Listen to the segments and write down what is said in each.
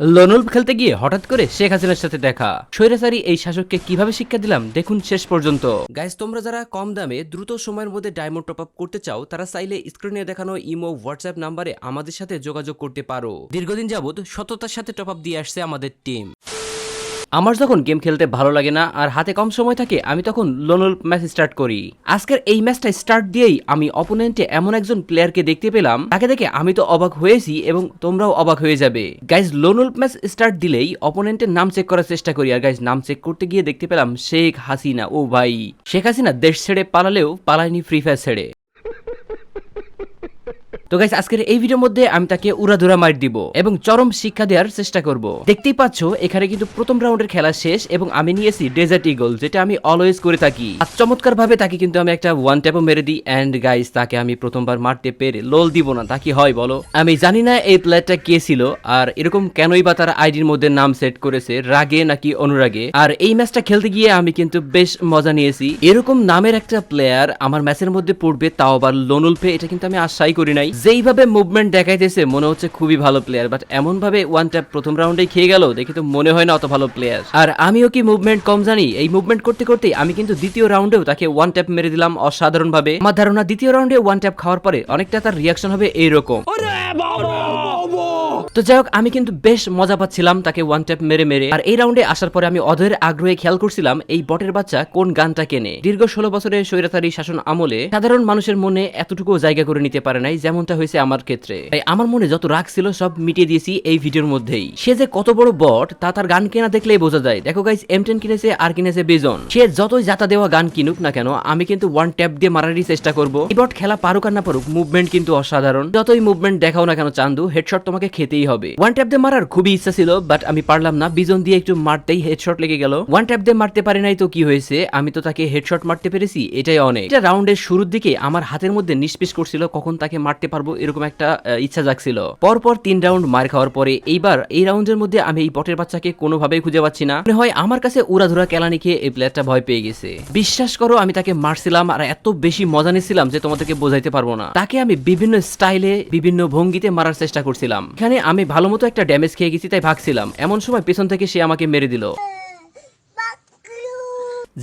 লোনল্প খেলতে গিয়ে হঠাৎ করে শেখ হাসিনার সাথে দেখা। স্বৈরাচারী এই শাসককে কীভাবে শিক্ষা দিলাম, দেখুন শেষ পর্যন্ত। গাইজ তোমরা যারা কম দামে দ্রুত সময়ের মধ্যে ডায়মন্ড টপ আপ করতে চাও, তারা চাইলে স্ক্রিনে দেখানো ইমো হোয়াটসঅ্যাপ নাম্বারে আমাদের সাথে যোগাযোগ করতে পারো। দীর্ঘদিন যাবৎ সততার সাথে টপ আপ দিয়ে আসছে আমাদের টিম আমার যখন গেম খেলতে ভালো লাগে না আর হাতে কম সময় থাকে, আমি তখন লোনল ম্যাচ স্টার্ট করি। আজকের এই ম্যাচটা স্টার্ট দিয়েই আমি অপোনেন্টে এমন একজন প্লেয়ারকে দেখতে পেলাম, তাকে দেখে আমি তো অবাক হয়েছি এবং তোমরাও অবাক হয়ে যাবে। গাইজ লোনল ম্যাচ স্টার্ট দিলেই অপোনেন্টের নাম চেক করার চেষ্টা করি আর গাইজ নাম চেক করতে গিয়ে দেখতে পেলাম শেখ হাসিনা। ও ভাই, শেখ হাসিনা দেশ ছেড়ে পালালেও পালায়নি ফ্রি ফায়ার ছেড়ে। তো গাইস আজকের এই ভিডিওর মধ্যে আমি তাকে উড়াধুরা মার দিব এবং চরম শিক্ষা দেওয়ার চেষ্টা করব। দেখতেই পাচ্ছ, এখানে কিন্তু প্রথম রাউন্ডের খেলা শেষ এবং আমি নিয়েছি ডেজার্ট ইগল যেটা আমি অলওয়েজ করে থাকি। আর চমৎকার ভাবে তাকে কিন্তু আমি একটা ওয়ান ট্যাপও মেরে দিই অ্যান্ড গাইস তাকে আমি প্রথমবার মারতে পেরে লোল দিব না। তা কি হয় বলো? আমি জানি না এই প্লেয়ারটা কে ছিল, আর এরকম কেনই বা তার আইডির মধ্যে নাম সেট করেছে, রাগে নাকি অনুরাগে। আর এই ম্যাচটা খেলতে গিয়ে আমি কিন্তু বেশ মজা নিয়েছি। এরকম নামের একটা প্লেয়ার আমার ম্যাচের মধ্যে পড়বে, তাও আবার লোনুল পে এটা কিন্তু আমি আশাই করি নাই। যেইভাবে মুভমেন্ট দেখাইতেছে, মনে হচ্ছে খুবই ভালো প্লেয়ার বাট এমন ভাবে ওয়ান ট্যাপ প্রথম রাউন্ডে খেয়ে গেল, দেখে তো মনে হয় না অত ভালো প্লেয়ার আর আমিও কি মুভমেন্ট কম জানি? এই মুভমেন্ট করতে করতে আমি কিন্তু দ্বিতীয় রাউন্ডেও তাকে ওয়ান ট্যাপ মেরে দিলাম অসাধারণ ভাবে আমার ধারণা দ্বিতীয় রাউন্ডে ওয়ান ট্যাপ খাওয়ার পরে অনেকটা তার রিয়াকশন হবে এইরকম। তো যাই হোক, আমি কিন্তু বেশ মজা পাচ্ছিলাম তাকে ওয়ান ট্যাপ মেরে মেরে। আর এই রাউন্ডে আসার পরে আমি অধের আগ্রহে খেয়াল করছিলাম, এই বটের বাচ্চা কোন গানটা কেনে? দীর্ঘ ষোলো বছরের স্বৈরাচারী শাসন আমলে সাধারণ মানুষের মনে এতটুকু জায়গা করে নিতে পারে নাই, যেমনটা হয়েছে আমার ক্ষেত্রে। তাই আমার মনে যত রাগ ছিল সব মিটিয়ে দিয়েছি এই ভিডিওর মধ্যেই। সে যে কত বড় বট, তা তার গান কেনা দেখলেই বোঝা যায়। দেখো গাইস এম টেন কিনেছে আর কিনেছে বেজন সে যতই জাতা দেওয়া গান কিনুক না কেন, আমি কিন্তু ওয়ান ট্যাপ দিয়ে মারারই চেষ্টা করব। এই বট খেলা পারুক আর না পারুক মুভমেন্ট কিন্তু অসাধারণ। যতই মুভমেন্ট দেখাও না কেন চান্দু হেডশট তোমাকে খেতেই হবে। ওয়ান ট্যাপ দিয়ে মারার খুবই ইচ্ছা ছিল বাট আমি পারলাম না। বিজন দিয়ে একটু মারতেই হেডশট লেগে গেল। ওয়ান ট্যাপ দিয়ে মারতে পারি নাই তো কি হয়েছে? আমি তো তাকে হেডশট মারতে পেরেছি, এটাই অনেক। এটা রাউন্ডের শুরুর দিকে আমার হাতের মধ্যে নিষ্পিস করছিল, কখন তাকে মারতে পারব এরকম একটা ইচ্ছা জাগছিল। পরপর তিন রাউন্ড মার খাওয়ার পরে এইবার এই রাউন্ডের মধ্যে আমি এই বটের বাচ্চাকে কোনোভাবেই খুঁজে পাচ্ছি না। মনে হয় আমার কাছে উড়াধুরা কেলানি খেয়ে এই প্লেয়ারটা ভয় পেয়ে গেছে। বিশ্বাস করো, আমি তাকে মারছিলাম আর এত বেশি মজা নিছিলাম যে তোমাদেরকে বোঝাইতে পারব না। তাকে আমি বিভিন্ন স্টাইলে বিভিন্ন ভঙ্গিতে মারার চেষ্টা করছিলাম। এখানে আমি ভালো মতো একটা ড্যামেজ খেয়ে গেছি, তাই ভাগছিলাম। এমন সময় পেছন থেকে সে আমাকে মেরে দিল।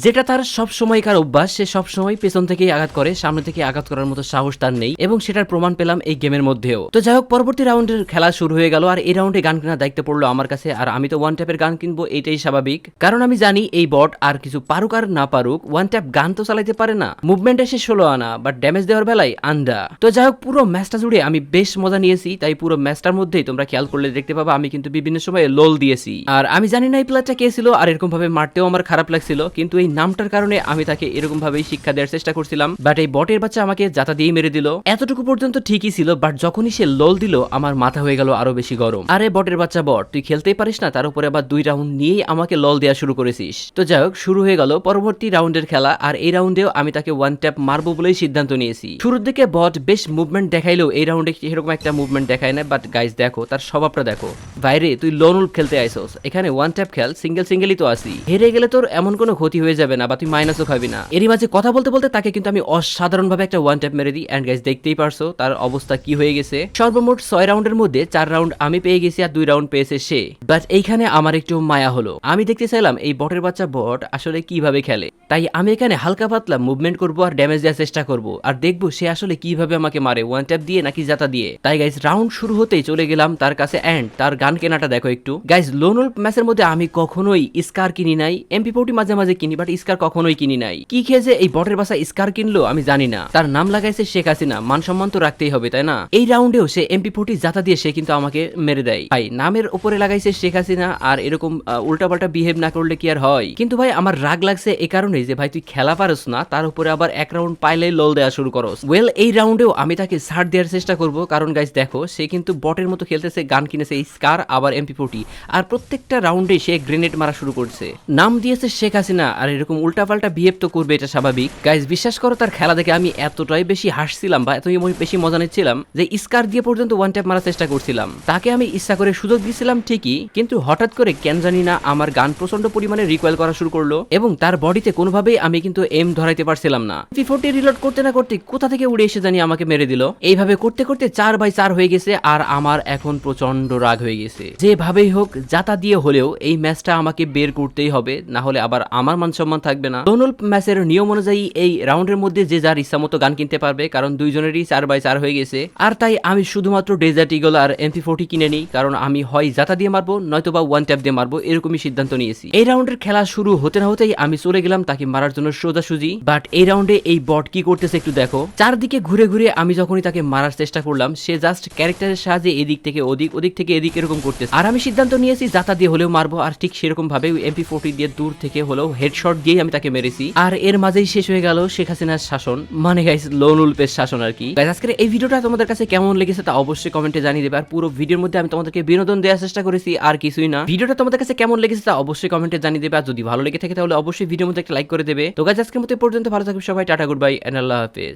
যেটা তার সব সময়কার অভ্যাস, সে সব সময় পেছন থেকেই আঘাত করে, সামনে থেকে আঘাত করার মতো সাহস তার নেই, এবং সেটার প্রমাণ পেলাম এই গেমের মধ্যেও। তো যাই হোক, পরবর্তী রাউন্ডের খেলা শুরু হয়ে গেল, আর এই রাউন্ডে গান কেনার দায়িত্ব পড়ল আমার কাছে, আর আমি তো ওয়ান ট্যাপের গান কিনবো, এটাই স্বাভাবিক। কারণ আমি জানি এই বট আর কিছু পারুক আর না পারুক ওয়ান ট্যাপ গান তো চালাইতে পারে না। মুভমেন্ট এসে ষোলো আনা বাট ড্যামেজ দেওয়ার বেলায় আন্ডা। তো যাই হোক, পুরো ম্যাচটা জুড়ে আমি বেশ মজা নিয়েছি, তাই পুরো ম্যাচটার মধ্যেই তোমরা খেয়াল করলে দেখতে পাবো, আমি কিন্তু বিভিন্ন সময় লোল দিয়েছি। আর আমি জানি না এই প্লেয়ারটা কে ছিল, আর এরকম ভাবে মারতেও আমার খারাপ লাগছিল, কিন্তু এই নামটার কারণে আমি তাকে এরকম ভাবেই শিক্ষা দেওয়ার চেষ্টা করছিলাম। বাট এই বটের বাচ্চা আমাকে জাতা দিয়ে মেরে দিল। এতটুকু পর্যন্ত ঠিকই ছিল বাট যখনই সে লোল দিল, আমার মাথা হয়ে গেল আরও বেশি গরম। আরে বটের বাচ্চা বট, তুই খেলতেই পারিস না, তার উপরে আবার দুই রাউন্ড নিয়েই আমাকে লল দেওয়া শুরু করেছিস। তো যাই হোক, শুরু হয়ে গেল পরবর্তী রাউন্ডের খেলা, আর এই রাউন্ডেও আমি তাকে ওয়ান ট্যাপ মারবো বলেই সিদ্ধান্ত নিয়েছি। শুরুর দিকে বট বেশ মুভমেন্ট দেখাইলেও এই রাউন্ডে সেরকম একটা মুভমেন্ট দেখায় না বাট গাইজ দেখো, তার স্বভাবটা দেখো। বাইরে তুই লোনুল খেলতে আইসোস, এখানে ওয়ান ট্যাপ খেল সিঙ্গেল সিঙ্গেলই তো আসি হেরে গেলে তোর এমন কোনো ক্ষতি হয়ে যাবে না বা তুই মাইনাসও খাবি না। এরই মাঝে কথা বলতে বলতে তাকে কিন্তু আমি অসাধারণ ভাবে একটা ওয়ান ট্যাপ মেরে দিই। অ্যান্ড গাইজ দেখতেই পারছ তার অবস্থা কি হয়ে গেছে। সর্বমোট ছয় রাউন্ডের মধ্যে চার রাউন্ড আমি পেয়ে গেছি আর দুই রাউন্ড পেয়েছে সে। বাট এইখানে আমার একটু মায়া হলো। আমি দেখতে চাইলাম এই বটের বাচ্চা বট আসলে কীভাবে খেলে। তাই আমি এখানে হালকা পাতলা মুভমেন্ট করব আর ড্যামেজ দেওয়ার চেষ্টা করব। আর দেখব সে আসলে কীভাবে আমাকে মারে ওয়ান ট্যাপ দিয়ে নাকি জাতা দিয়ে। তাই গাইজ রাউন্ড শুরু হতেই চলে গেলাম তার কাছে। অ্যান্ড তার গান কেনাটা দেখো একটু। গাইজ লোনুল ম্যাচের মধ্যে আমি কখনোই স্কার কিনি নাই এমপি ফোর্টি মাঝে মাঝে কিনি বাট স্কার কখনোই কিনি নাই। কি খেয়েছে এই বটের বাসা স্কার কিনলো আমি জানি না। তার নাম লাগাইছে শেখ হাসিনা। মান সম্মান তো রাখতেই হবে, তাই না? এই রাউন্ডেও সে এমপি ফোর্টি জাতা দিয়ে সে কিন্তু আমাকে মেরে দেয়। ভাই, নামের উপরে লাগাইছে শেখ হাসিনা আর এরকম উল্টাপাল্টা বিহেভ না করলে কি আর হয়? কিন্তু ভাই, আমার রাগ লাগছে এই কারণেই যে ভাই, তুই খেলা পারস না, তার উপরে আবার এক রাউন্ড পাইলে লোল দেওয়া শুরু করস। ওয়েল এই রাউন্ডেও আমি তাকে ছাড় দেওয়ার চেষ্টা করব। কারণ গাইজ দেখো, সে কিন্তু বটের মতো খেলতেছে, গান কিনেছে, স্কার, আবার এমপি ফোর্টি আর প্রত্যেকটা রাউন্ডে সে গ্রেনেড মারা শুরু করছে। নাম দিয়েছে শেখ হাসিনা আর এরকম উল্টাপাল্টা বিহেভ তো করবে, এটা স্বাভাবিক। গাইজ বিশ্বাস করো, তার খেলা দেখে আমি এতটাই বেশি হাসছিলাম বা এতই বেশি মজা নিচ্ছিলাম যে স্কার দিয়ে পর্যন্ত ওয়ান ট্যাপ মারার চেষ্টা করছিলাম। তাকে আমি ইচ্ছা করে সুযোগ দিয়েছিলাম ঠিকই, কিন্তু হঠাৎ করে কেন জানি না আমার গান প্রচণ্ড পরিমাণে রিকোয়েল করা শুরু করল এবং তার বডিতে কোনোভাবেই আমি কিন্তু এম ধরাইতে পারছিলাম না। ফোরটি রিলোড করতে না করতে কোথা থেকে উড়ে এসে জানি আমাকে মেরে দিল। এইভাবে করতে করতে চার বাই চার হয়ে গেছে আর আমার এখন প্রচণ্ড রাগ হয়ে গেছে। যেভাবেই হোক, যাতা দিয়ে হলেও এই ম্যাচটা আমাকে বের করতেই হবে, না হলে আবার আমার মান সম্মান থাকবে না। দোনল ম্যাচের নিয়ম অনুযায়ী এই রাউন্ডের মধ্যে যে যার ইচ্ছা মতো গান কিনতে পারবে, কারণ দুইজনেরই চার বাই চার হয়ে গেছে। আর তাই আমি শুধুমাত্র ডেজার্ট ইগল আর এমপি ফোরটি কিনে নিই, কারণ আমি হয় জাতা দিয়ে মারবো নয়তো বা ওয়ান ট্যাপ দিয়ে মারবো, এরকমই সিদ্ধান্ত নিয়েছি। এই রাউন্ডের খেলা শুরু হতে না হতেই আমি চলে গেলাম তাকে মারার জন্য সোজাসুজি। বাট এই রাউন্ডে এই বট কি করতেছে একটু দেখো। চারদিকে ঘুরে ঘুরে আমি যখনই তাকে মারার চেষ্টা করলাম, সে জাস্ট ক্যারেক্টারের সাহায্যে এদিক থেকে ওদিক ওদিক থেকে এদিক এরকম করতেছে। আর আমি সিদ্ধান্ত নিয়েছি জাতা দিয়ে হলেও মারবো, আর ঠিক সেরকম ভাবে এমপি ফোর্টি দিয়ে দূর থেকে হলেও হেডশট দিয়েই আমি তাকে মেরেছি। আর এর মাঝেই শেষ হয়ে গেল শেখ হাসিনার শাসন। মানে গাইস লোন উল্পের শাসন আর কি। গাইস আজকের এই ভিডিওটা তোমাদের কাছে কেমন লেগেছে তা অবশ্যই কমেন্টে জানিয়ে দেবে। আর পুরো ভিডিওর মধ্যে আমি তোমাদেরকে বিনোদন দেওয়ার চেষ্টা করেছি, আর কিছুই না। ভিডিওটা তোমাদের কাছে কেমন লেগেছে তা অবশ্যই কমেন্টে জানিয়ে দেবে। আর যদি ভালো লেগে থাকে তাহলে অবশ্যই ভিডিওর মধ্যে একটা লাইক করে দেবে। তো গাইস আজকের মতো পর্যন্ত। ভালো থাকবে সবাই। টাটা গুড বাই এন্ড আল্লাহ হাফেজ।